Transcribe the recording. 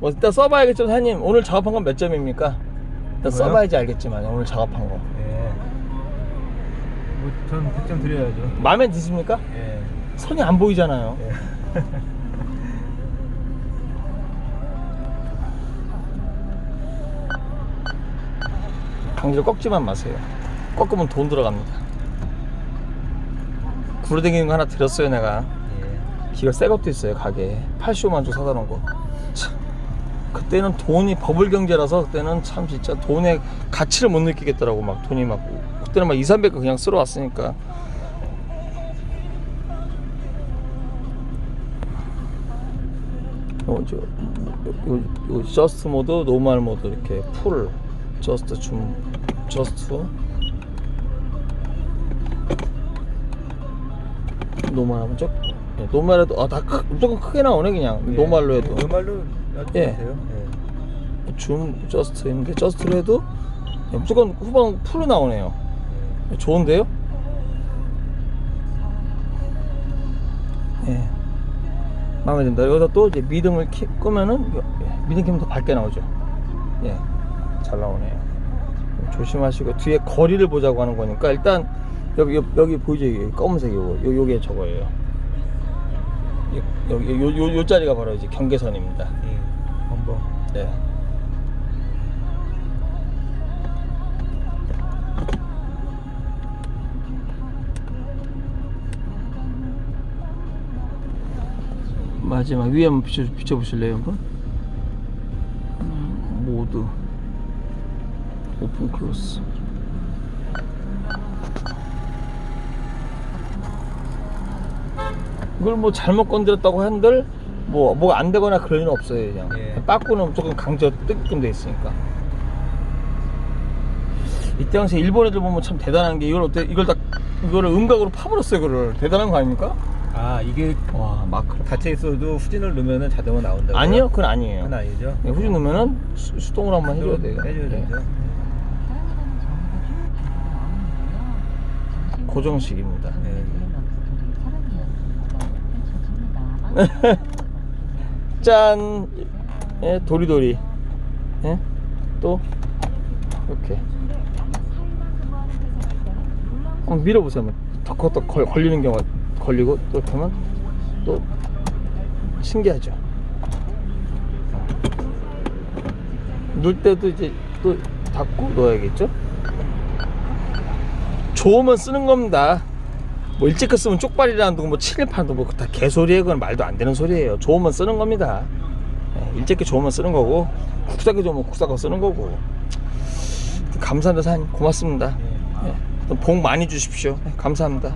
뭐 일단 써봐야겠죠 사장님 오늘 작업한 건 몇 점입니까? 일단 뭐요? 써봐야지 알겠지만 오늘 작업한 거 예. 뭐전 100점 드려야죠. 마음에 드십니까? 예. 선이 안 보이잖아요 예. 강제로 꺾지만 마세요 꺾으면 돈 들어갑니다 굴러다니는 거 하나 들었어요 내가 예. 기가 새 것도 있어요 가게에 85만 주 사다 놓은 거 참, 그때는 돈이 버블 경제라서 그때는 참 진짜 돈의 가치를 못 느끼겠더라고. 막 돈이 막 그때는 막 2, 300원 그냥 쓸어 왔으니까. 요, 저, 요, 요, 요 저스트 모드, 노멀 모드 이렇게 풀 저스트 줌 저스트. 노멀하면 쪽 예, 노멀해도 아다 무조건 크게 나오네 그냥. 예. 노멀로 해도. 놔도 예. 되세요. 예. 줌 저스트인데 저스트로 해도 예, 무조건 후방 풀로 나오네요 예, 좋은데요? 예 마음에 든다 여기다 또 이제 미등을 키, 끄면은 이거, 예, 미등 키면 더 밝게 나오죠 예 잘 나오네요 조심하시고 뒤에 거리를 보자고 하는 거니까 일단 여기 여기, 보이죠 여기 검은색이 요거 요, 요게 저거예요 요- 여기 요, 요, 요 자리가 바로 이제 경계선입니다 예. 한번. 네. 마지막 위에 한번 비춰, 비춰보실래요 한번? 음, 모드 오픈 클로스 이걸 뭐 잘못 건드렸다고 한들 뭐 뭐가 안 되거나 그럴 일은 없어요 그냥 예. 빠꾸는 무조건 강제 뜨게끔 돼 있으니까 이때 당시 일본 애들 보면 참 대단한 게 이걸 어때 이걸 다 이거를 음각으로 파버렸어요 이거를 대단한 거 아닙니까? 아 이게 와 마크로 닫혀 있어도 후진을 넣으면은 자동으로 나온다고요? 아니요 그건 아니에요 그건 아니죠. 예, 후진 넣으면은 수, 수동으로 한번 해줘야 돼요 해줘야 예. 되죠. 고정식입니다 예. 짠 예, 도리도리 예? 또 이렇게. 한번 밀어보세요 한번. 덕덕 걸, 걸리는 경우가 걸리고 또 이렇게 하면 또 신기하죠. 넣을 때도 이제 또 닫고 넣어야겠죠? 좋으면 쓰는 겁니다 뭐 일찍 거 쓰면 쪽발이라는 둥뭐 칠판도 뭐다 개소리에 그건 말도 안 되는 소리예요. 좋으면 쓰는 겁니다. 예, 일찍 게 좋으면 쓰는 거고 국사기 좋으면 국사가 쓰는 거고. 감사합니다 사장님. 고맙습니다. 예, 복 많이 주십시오. 예, 감사합니다